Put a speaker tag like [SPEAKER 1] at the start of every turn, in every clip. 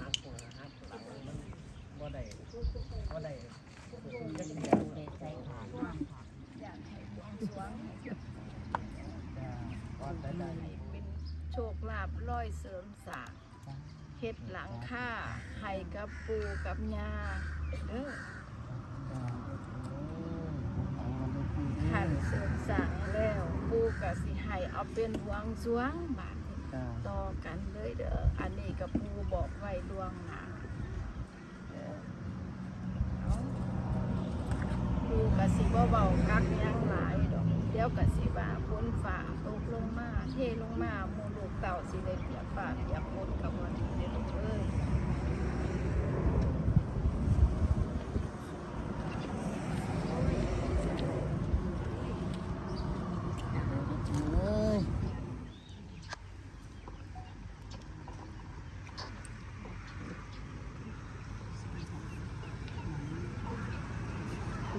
[SPEAKER 1] หัก
[SPEAKER 2] หัวครังบ่ได้บ่
[SPEAKER 3] ได้จักเดียว
[SPEAKER 1] จ้ะก่อนได้
[SPEAKER 3] ได้โชคลาภร้อยเสริมสางเฮ็ดหลังค่าให้กับปูกับยาเอ
[SPEAKER 1] ขัน
[SPEAKER 3] นเสริมสางแล้ว ปูกับสิให้เอาเป็นหวงสวงบาด ต่อกันเลยเด้ออันนี้กับปูบอกไว้ดวงหนาเด้อเอาปูกับสิบ่เบากักยังหลายดอกเดี๋ยวกับสีบาพ้นฝ่าตกลงมา เทลงมามูลูกเต่าสิได้เปียกฝ่าเปียกฝนกับวันนี้เด้อลูกเอ้ย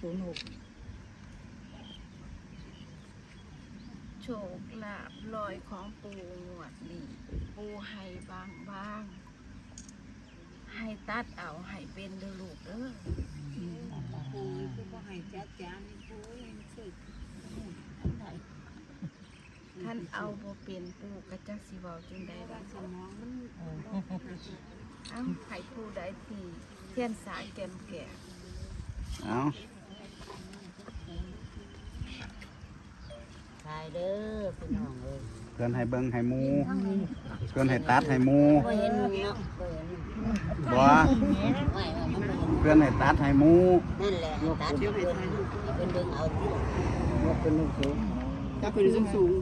[SPEAKER 4] ศูนย์หก
[SPEAKER 3] โชคลาภลอยของปูงวดนี้ปูให้บางบางให้ตัดเอาให้เป็นเด้อลูกเด้อ
[SPEAKER 2] ปูคือบ่ให้จัดจานี่ปูยังช่วย
[SPEAKER 3] ท่านเอาบ่เป็นปูกระจักสิเว้าจังใดล่ะ
[SPEAKER 2] สมองมัน
[SPEAKER 3] เอ้าให้ผู้ใดที่เทียนสายแก่มแก่
[SPEAKER 4] เอ้าา
[SPEAKER 2] ยเด้อพี่น้องเอ้ย
[SPEAKER 4] เพื่อนให้เบิ่งให้หมู เพื่อนให้ตัดให้หมู
[SPEAKER 2] บ่เห็นเนาะบ่เห็น
[SPEAKER 4] บ่
[SPEAKER 2] ไว้ว่ามันบ่เห็น
[SPEAKER 4] เพื่อนให้ตัดให้หมู
[SPEAKER 2] นั่นแหละตัดเพิ่นเพิ่นดึงเอาที่
[SPEAKER 1] ยกเป็นลูกสูง
[SPEAKER 2] ถ้าเพิ่นสูงสูง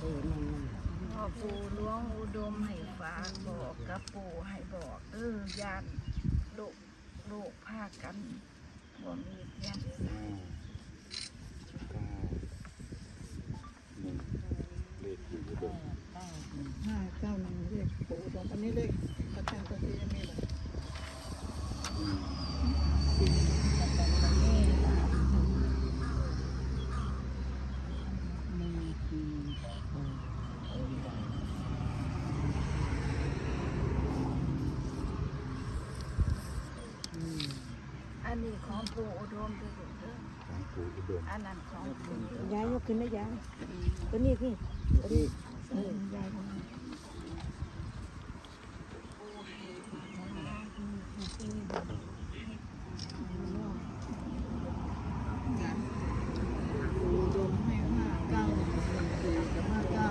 [SPEAKER 2] เออนั่น
[SPEAKER 3] พ่อปู่หลวงอุดมให้ฝากบอกกับปู่ให้บอกเออยานลูกลูกพากันบ่มีเทียนสาย
[SPEAKER 4] เลขอยู่ที่เดิม
[SPEAKER 5] ห้าเก้าหนึ่งเลขปู่ตรง อันนี้เลขประธานตัวที่มีแบบ
[SPEAKER 3] อันนี้ของปู่อุดมเด้อลูกเด้อ
[SPEAKER 4] ของปู่อุดม
[SPEAKER 3] อันนั้นของปู่
[SPEAKER 2] ยายยกขึ้นนะยายตัวนี้พี่ตัวนี้เออยาย
[SPEAKER 5] ปู่รวมให้ห้าเก้าหนึ่งสี่กับห้าเก้า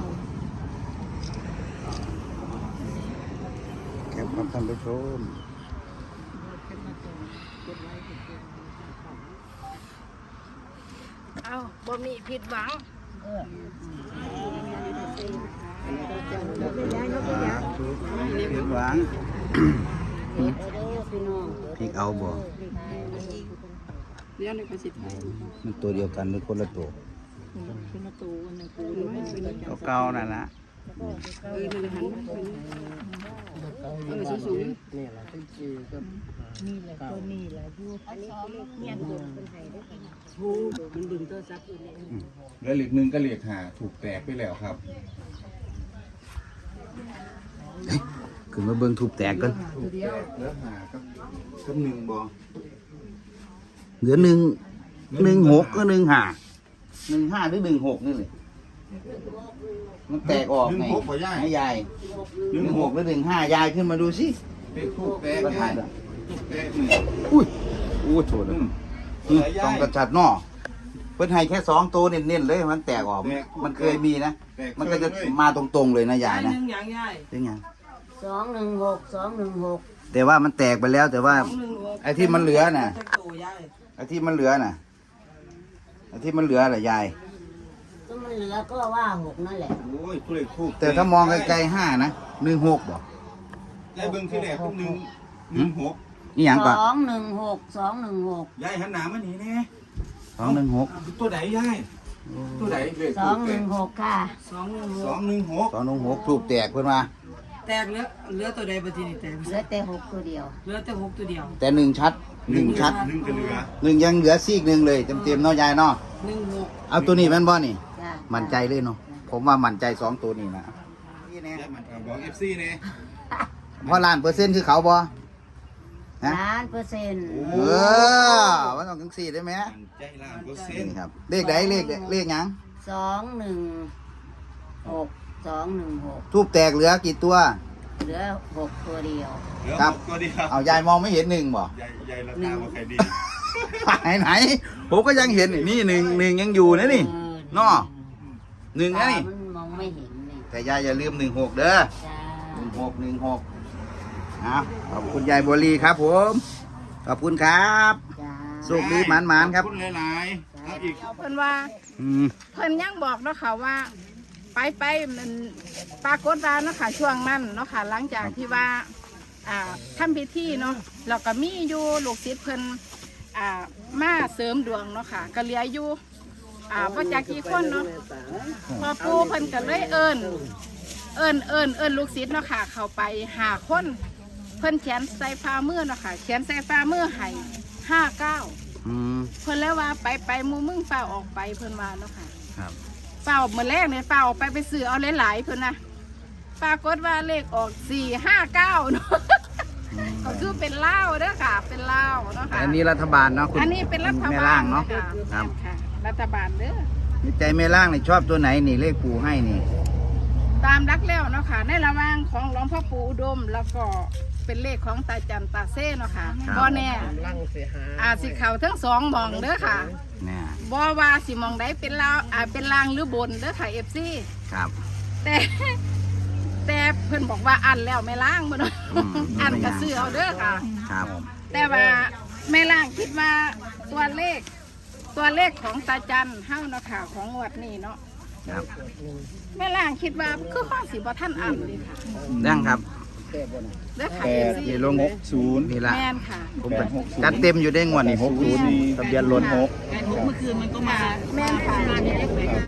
[SPEAKER 4] แคปครับท่านผู้ชม
[SPEAKER 5] เป็นมาก่อนกดไลค์กดแชร์
[SPEAKER 3] เอ้าบ่มีผิดหวัง
[SPEAKER 2] ยายยกยาย
[SPEAKER 4] เห็นหวัง
[SPEAKER 2] เด้อพี่น้อง
[SPEAKER 4] พริกเอาบ่
[SPEAKER 5] เลี้ยงในประสิทธิ์
[SPEAKER 4] มันตัวเดียวกันหรือคนละตัว
[SPEAKER 5] เป็นประตูอันนึงปู่รวมให้เป็นประจำ
[SPEAKER 4] เก่าๆนั่นละ
[SPEAKER 5] เออมันหันมา เป็น
[SPEAKER 1] เออสูงนี่แหละที่จีกับ
[SPEAKER 2] นี่แหละตัวนี้แหละอยู่อันนี้คือเลขเงี้ยนบุญเป็นไห้ได้อ
[SPEAKER 5] ผู้มันดึงโทรศัพท์อยู่เนี่ย
[SPEAKER 4] อืมแล้วเหล็กหนึ่งก็เหล็กหาถูกแตกไปแล้วครับขึ้นมาเบิ่งถูกแตกกัน
[SPEAKER 1] ถูกแตกเหลือหากับกับหนึ่งบ่
[SPEAKER 4] เหลือหนึ่งหนึ่งหกก็หนึ่งห้าหนึ่งห้าหรือหนึ่งหกนี่เลย มันแตกออก
[SPEAKER 1] หนึ่
[SPEAKER 4] ไง
[SPEAKER 1] งหกบ่ย่าย
[SPEAKER 4] ให้ยาย
[SPEAKER 1] ห
[SPEAKER 4] ห
[SPEAKER 1] นึ่
[SPEAKER 4] นึ่
[SPEAKER 1] ง
[SPEAKER 4] ง
[SPEAKER 1] ห
[SPEAKER 4] ห
[SPEAKER 1] ก
[SPEAKER 4] กหรือหนึ่งห้ายายขึ้นมาดูสิ
[SPEAKER 1] เลขถูกแตก
[SPEAKER 4] ก็ถ่าย
[SPEAKER 1] เล
[SPEAKER 4] ด้วย
[SPEAKER 1] ยถูกแตกนี่
[SPEAKER 4] อุ้ยอู้โถด
[SPEAKER 1] อืม
[SPEAKER 4] อืมต้องกระจัดนอเพิ่นให้แค่สองตัวเน้นๆเลยมันแตกออก
[SPEAKER 1] แตก
[SPEAKER 4] มันเคยมีนะ
[SPEAKER 1] แตก
[SPEAKER 4] มันก็จะ
[SPEAKER 1] เลย
[SPEAKER 4] มาตรงๆเลยนะยายนะ
[SPEAKER 5] หนึ่งอย่างใหญ่
[SPEAKER 4] เป็นไง
[SPEAKER 2] สองหนึ่งหกสองหนึ่งหก
[SPEAKER 4] แต่ว่ามันแตกไปแล้วแต่ว่า
[SPEAKER 5] สองหนึ่งหก
[SPEAKER 4] ไอ้ที่มันเหลือน่ะ
[SPEAKER 5] แท็กตัวใหญ่
[SPEAKER 4] ไไอ้ที่มันเหลือน่ะไอ้ที่มันเหลือแหละยาย
[SPEAKER 2] ก็มัน เหลือก็ว่าหกนั่นแหละ
[SPEAKER 1] โอ้ยทุเรศทูบ
[SPEAKER 4] แต่ถ้ามองไกลๆห้านะหนึ่งหกบ่
[SPEAKER 1] ยายเบิ่งที่แรกหนึ่งหนึ่งหก
[SPEAKER 4] นี่หยัง
[SPEAKER 2] ส
[SPEAKER 4] ก่อน
[SPEAKER 2] องหนึ่งหกสองหนึ่งหก
[SPEAKER 1] ยายหันหน้ามานี่แน่
[SPEAKER 4] สองหนึ่งหก
[SPEAKER 1] ตัวไหนยายตัวไหนเลข
[SPEAKER 2] สองหนึ่งหกค่ะ
[SPEAKER 6] สองหนึ่ง
[SPEAKER 1] สองหนึ่งหก
[SPEAKER 4] สองหนึ่งหกถูกแตกเพิ่นมา
[SPEAKER 6] แตกเหลือเหลือตัวใดบัดทีนี้แตก
[SPEAKER 2] เหลือแต่หกตัวเดียว
[SPEAKER 6] เหลือแต่หกตัวเดียว
[SPEAKER 4] แต่หนึ่งชัดหนึ่งชัด
[SPEAKER 1] หนึ่งก็เหลือ
[SPEAKER 4] หนึ่งยังเหลือซีกหนึ่งเลยเต็มๆเนาะยายเนาะ
[SPEAKER 6] หนึ่งหก
[SPEAKER 4] เอาตัวนี้แม่นบ่นี่
[SPEAKER 2] จ้ะ
[SPEAKER 4] มั่นใจเลยเนาะผมว่ามั่นใจสองตัวนี้นะนี่แน่
[SPEAKER 1] ยายมันเอาบอกเอฟซีเนี่ย
[SPEAKER 4] เพราะล้านเปอร์เซ็นต์คือเขาบ่ฮะ
[SPEAKER 2] ล้านเปอร์เซ็นต์
[SPEAKER 4] เออมันต้องถึงสี่ได้ไหม
[SPEAKER 1] มันใจล้านเปอร์เซ็น
[SPEAKER 4] นี่
[SPEAKER 1] ต์
[SPEAKER 4] ครับเลขไหนเลขเลขหยัง
[SPEAKER 2] สองหนึ่งหกสองหนึ่งหก
[SPEAKER 4] ทูบแตกเหลือกี่ตัว
[SPEAKER 2] เหลือหกตัวเดียว
[SPEAKER 1] เหลือ
[SPEAKER 4] ครับ
[SPEAKER 1] หกตัวเดียว
[SPEAKER 4] เอายายมองไม่เห็นหนึ่งบ่
[SPEAKER 1] ยายยายละตาว่าใครดี
[SPEAKER 4] ไหนไหนผมก็ยังเห็นนี่นี่หนึ่งหนึ่งยังอยู่นะนี่
[SPEAKER 2] เออ
[SPEAKER 4] เนาะ หนึ่งนะนี่
[SPEAKER 2] ตามันมองไม่เห็นนี่
[SPEAKER 4] แต่ยายอย่าลืมหนึ่งหกเด้อ
[SPEAKER 2] จ้า
[SPEAKER 4] หนึ่งหกหนึ่งหกเอาขอบคุณยายบัวลีครับผม ขอบคุณครับ
[SPEAKER 2] จ้า
[SPEAKER 4] สุขดีหมานหมานๆครับ
[SPEAKER 1] ขอณหลายๆเอาอีก
[SPEAKER 7] เพิ่นว่า
[SPEAKER 4] อืม
[SPEAKER 7] เพิ่นยังบอกเนาะค่ะว่า ไปไปมันปรากฏว่าเนาะค่ะช่วงนั้นเนาะค่ะหลังจากที่ว่า อ่าทำพิธีเนาะแล้วก็มีอยู่ลูกศิษย์เพิ่นอ่ามาเสริมดวงเนาะค่ะก็เหลืออยู่ อ่าบ่จักกี่คนเนาะพอปู่เพิ่นก็เลยเอิ้นเอิ้นเอิ้นเอิ้นลูกศิษย์เนาะค่ะ เข้าไปหาคน เพิ่นเขียนใส่ฝ่ามือเนาะค่ะเขียนใส่ฝ่ามือให้ห้าเก้า
[SPEAKER 4] อืม
[SPEAKER 7] เพิ่นแล้วว่าไปไปหมูมึงเฝ้าออกไปเพิ่นว่าเนาะค่ะ
[SPEAKER 4] ครับ
[SPEAKER 7] เฝ้าเมื่อแรกเนี่ยเฝ้าออกไปไปซื้อเอาหลายๆเพิ่นนะปรากฏว่าเลขออกสี่ห้าเก้าเนาะก็คือเป็นเล่าวเด้อค่ะ เป็นเล่าวเนาะค่ะ
[SPEAKER 4] อันนี้รัฐบาลเนาะคุณ
[SPEAKER 7] อันนี้เป็นรัฐ
[SPEAKER 4] แม่
[SPEAKER 7] บา
[SPEAKER 4] ล่า
[SPEAKER 7] ล
[SPEAKER 4] งเนาะ
[SPEAKER 7] ค่ะ
[SPEAKER 4] ครับ
[SPEAKER 7] ค่ะ รัฐบาลเด้อ
[SPEAKER 4] นี่ใจแม่ล่างนี่ชอบตัวไหนนี่เลขปู่ให้นี่
[SPEAKER 7] ตามรักแล้วเนาะค่ะ ในระหว่างของหลวงพ่อปู่อุดมแล้วก็เป็นเลขของตาจันตาเซ่เนาะค่ะบ่แน่อาจสิเข่าทั้งสองหมองเด้อค่ะ
[SPEAKER 4] เนี่ย
[SPEAKER 7] บ่ว่าสิหมองใดเป็นลาวอ่าเป็นลางหรือบนเด้อค่ะ FC
[SPEAKER 4] ครับ
[SPEAKER 7] แต่แต่เพิ่นบอกว่าอันแล้วไม่ล้างบ่เนาะ
[SPEAKER 4] อืม
[SPEAKER 7] อันก็ซื้อเอาเด้อค่ะ
[SPEAKER 4] ครับ
[SPEAKER 7] แต่ว่าแม่ล่างคิดว่าตัวเลข ตัวเลขของตาจันเฮาเนาะค่ะของงวดนี้เนาะ
[SPEAKER 4] ครับ
[SPEAKER 7] แม่ล่างคิดว่าคือข้อสิบ่ท่านอ่านเลยค่ะ
[SPEAKER 4] ดังครับ
[SPEAKER 7] เด้อค่ะ
[SPEAKER 1] แป
[SPEAKER 7] เอ
[SPEAKER 1] ด
[SPEAKER 7] ซี
[SPEAKER 4] นี่ลง
[SPEAKER 1] หกศูนย์
[SPEAKER 4] นี่ละ
[SPEAKER 7] แม่นค่ะ
[SPEAKER 4] ผมไปจัดเต็มอยู่ได้งวดนี่หกศูนย์
[SPEAKER 1] ทะเบียนรถหก
[SPEAKER 6] เมื่อคืนมันก็มา
[SPEAKER 7] แม่นค่ะ